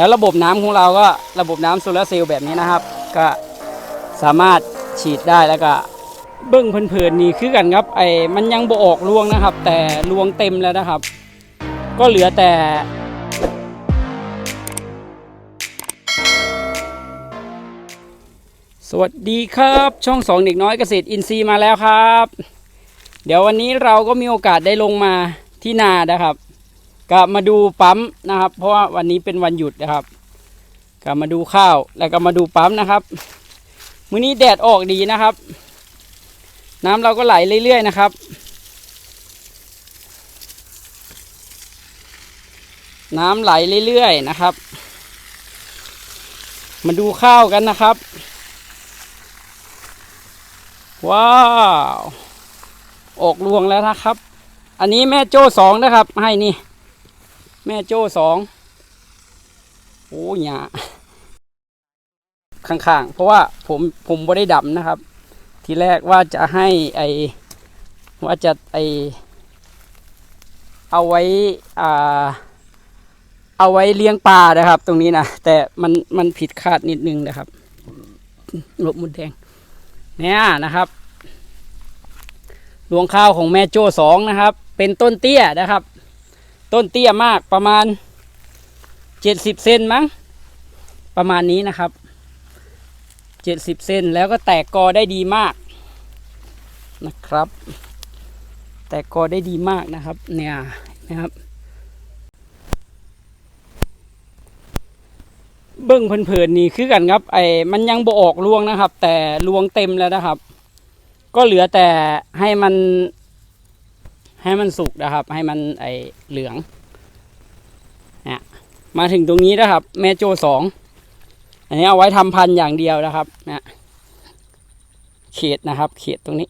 แล้วระบบน้ำของเราก็ระบบน้ำโซลาร์เซลล์แบบนี้นะครับ ก็สามารถฉีดได้แล้วก็เบิ้งเพลินๆนี่คือกันครับไอ้มันยังบ่ออกรวงนะครับ แต่รวงเต็มแล้วนะครับ ก็เหลือแต่สวัสดีครับช่องสองเด็กน้อยเกษตรอินทรีย์มาแล้วครับ เดี๋ยววันนี้เราก็มีโอกาสได้ลงมาที่นานะครับ ก็มาดูปั๊มนะครับ เพราะว่าวันนี้เป็นวันหยุดนะครับ ก็มาดูข้าวแล้วก็มาดูปั๊มนะครับมื้อนี้แดดออกดีนะครับ น้ำเราก็ไหลเรื่อยๆนะครับ น้ำไหลเรื่อยๆนะครับ มาดูข้าวกันนะครับ ว้าว ออกรวงแล้วนะครับ อันนี้แม่โจ้สองนะครับ ให้นี่ แม่โจ้สองโอ้ยหยาข้างๆ เพราะว่าผมผมไม่ได้ดำนะครับ ทีแรกว่าจะให้ไอว่าจะไอเอาไว้อ่าเอาไว้เลี้ยงปลานะครับ ตรงนี้นะแต่มันมันผิดคาดนิดนึงนะครับหลบมุดแดงเนี่ยนะครับรวงข้าวของแม่โจ้สองนะครับ เป็นต้นเตี้ยนะครับ ต้นเตี้ยมากประมาณเจ็ดสิบเซนมั้ง ประมาณนี้นะครับเจ็ดสิบเซนแล้วก็แตกกอได้ดีมากนะครับ แตกกอได้ดีมากนะครับ เนี่ยนะครับเบิ้งเพลินๆนี่คือกันครับไอ้มันยังบ่ออกรวงนะครับ แต่รวงเต็มแล้วนะครับ ก็เหลือแต่ให้มัน ให้มันสุกนะครับ ให้มันไอเหลืองเนี่ยมาถึงตรงนี้นะครับ แม่โจสองอันนี้เอาไว้ทำพันธุ์อย่างเดียวนะครับเนี่เขตนะครับ เขตตรงนี้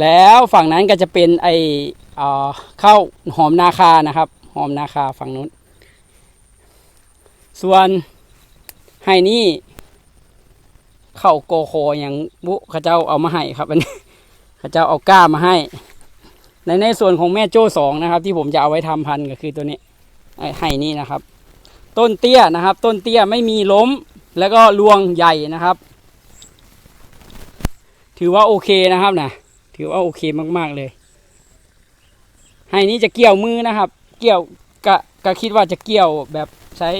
แล้วฝั่งนั้นก็จะเป็นไอเอ่อข้าวหอมนาคานะครับ หอมนาคาฝั่งนู้น ส่วนให้นี่เข้าโกโคอย่างบุขเจ้าเอามาให้ครับอันนี้ขาเจ้าเอาก้ามาให้ ในในส่วนของแม่โจ้สองนะครับ ที่ผมจะเอาไว้ทำพันธุ์ก็คือตัวนี้ไอ้ให้นี่นะครับ ต้นเตี้ยนะครับ ต้นเตี้ยไม่มีล้ม แล้วก็รวงใหญ่นะครับ ถือว่าโอเคนะครับนะถือว่าโอเคมากๆเลยให้นี่จะเกี่ยวมือนะครับ เกี่ยวกะกะคิดว่าจะเกี่ยวแบบใช้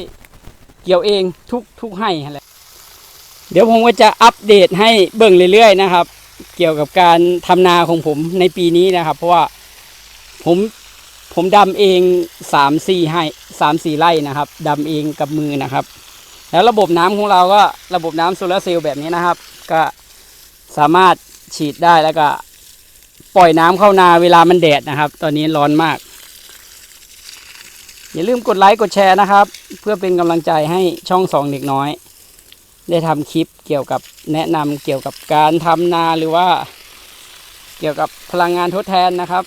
เกี่ยวเองทุกทุกให้แหละเดี๋ยวผมก็จะอัปเดตให้เบิ่งเรื่อยๆนะครับ เกี่ยวกับการทำนาของผมในปีนี้นะครับ เพราะว่าผมผมดำเองสามสี่ให้สามสี่ไร่นะครับดำเองกับมือนะครับ แล้วระบบน้ำของเราก็ระบบน้ำโซลาร์เซลล์แบบนี้นะครับ ก็สามารถฉีดได้แล้วก็ปล่อยน้ำเข้านาเวลามันแดดนะครับ ตอนนี้ร้อนมาก อย่าลืมกดไลค์กดแชร์นะครับ เพื่อเป็นกำลังใจให้ช่องสองเด็กน้อย ได้ทำคลิปเกี่ยวกับแนะนำเกี่ยวกับการทำนาหรือว่า เกี่ยวกับพลังงานทดแทนนะครับ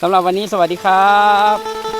สำหรับวันนี้สวัสดีครับ